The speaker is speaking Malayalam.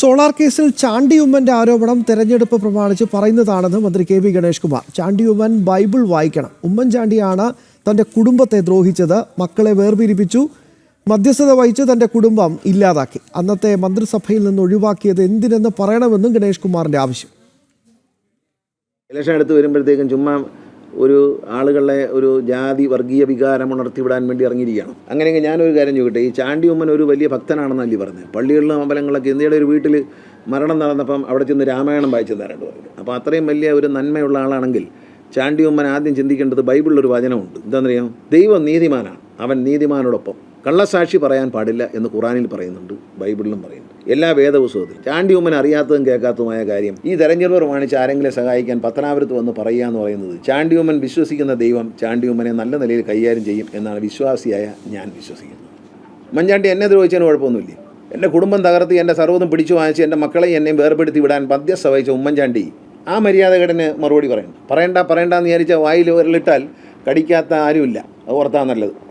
സോളാർ കേസിൽ ചാണ്ടി ഉമ്മന്റെ ആരോപണം തെരഞ്ഞെടുപ്പ് പ്രമാണിച്ച് പറയുന്നതാണെന്ന് മന്ത്രി K V Ganesh Kumar. Chandy Oommen Bible വായിക്കണം. ഉമ്മൻചാണ്ടിയാണ് തന്റെ കുടുംബത്തെ ദ്രോഹിച്ചത്. മക്കളെ വേർപിരിപ്പിച്ചു. മധ്യസ്ഥത വഹിച്ച് തന്റെ കുടുംബം ഇല്ലാതാക്കി. അന്നത്തെ മന്ത്രിസഭയിൽ നിന്ന് ഒഴിവാക്കിയത് എന്തിനെന്ന് പറയണമെന്നും ഗണേഷ് കുമാറിന്റെ ആവശ്യം. ഇലക്ഷൻ എടുത്ത് വരുമ്പോഴത്തേക്കും ചുമ്മാ ഒരു ആളുകളെ ഒരു ജാതി വർഗീയ വികാരം ഉണർത്തിവിടാൻ വേണ്ടി ഇറങ്ങിയിരിക്കുകയാണ്. അങ്ങനെയെങ്കിൽ ഞാനൊരു കാര്യം ചോദിക്കട്ടെ ഈ ചാണ്ടി ഉമ്മൻ ഒരു വലിയ ഭക്തനാണെന്നല്ലേ പറഞ്ഞത് പള്ളികളിലും അമ്പലങ്ങളൊക്കെ ഇന്ത്യയുടെ ഒരു വീട്ടിൽ മരണം നടന്നപ്പം അവിടെ ചെന്ന് രാമായണം വായിച്ചു തരാണ്ട് പറഞ്ഞു അപ്പോൾ അത്രയും വലിയ ഒരു നന്മയുള്ള ആളാണെങ്കിൽ ചാണ്ടി ഉമ്മൻ ആദ്യം ചിന്തിക്കേണ്ടത് ബൈബിളിലൊരു വചനമുണ്ട്. എന്താണെന്നറിയാം? ദൈവം നീതിമാനാണ്. അവൻ നീതിമാനോടൊപ്പം. കള്ളസാക്ഷി പറയാൻ പാടില്ല എന്ന് ഖുറാനിൽ പറയുന്നുണ്ട് ബൈബിളിലും പറയുന്നുണ്ട്. എല്ലാ വേദപുസ്തകത്തിലും. ചാണ്ടി ഉമ്മൻ അറിയാത്തതും കേൾക്കാത്തതുമായ കാര്യം ഈ തെരഞ്ഞെടുപ്പ് പ്രമാണിച്ച് ആരെങ്കിലും സഹായിക്കാൻ പത്തനാപുരത്ത് വന്ന് പറയുക എന്ന് പറയുന്നത് ചാണ്ടി ഉമ്മൻ വിശ്വസിക്കുന്ന ദൈവം ചാണ്ടി ഉമ്മനെ നല്ല നിലയിൽ കൈകാര്യം ചെയ്യും എന്നാണ് വിശ്വാസിയായ ഞാൻ വിശ്വസിക്കുന്നത്. മഞ്ഞാണ്ടി എന്നെ ദ്രോഹിച്ചതിന് കുഴപ്പമൊന്നുമില്ല? എന്റെ കുടുംബം തകർത്ത് എന്റെ സർവതും പിടിച്ചു വാങ്ങിച്ച് എന്റെ മക്കളെ എന്നെയും വേർപെടുത്തി വിടാൻ മധ്യസ്ഥ വഹിച്ച ഉമ്മൻചാണ്ടി ആ മര്യാദകേടിന് മറുപടി പറയണം. പറയണ്ട പറയണ്ട എന്ന് വിചാരിച്ച വായിൽ ഒരലിട്ടാൽ കടിക്കാത്ത ആരുമില്ല. അത് ഓർത്താ നല്ലത്.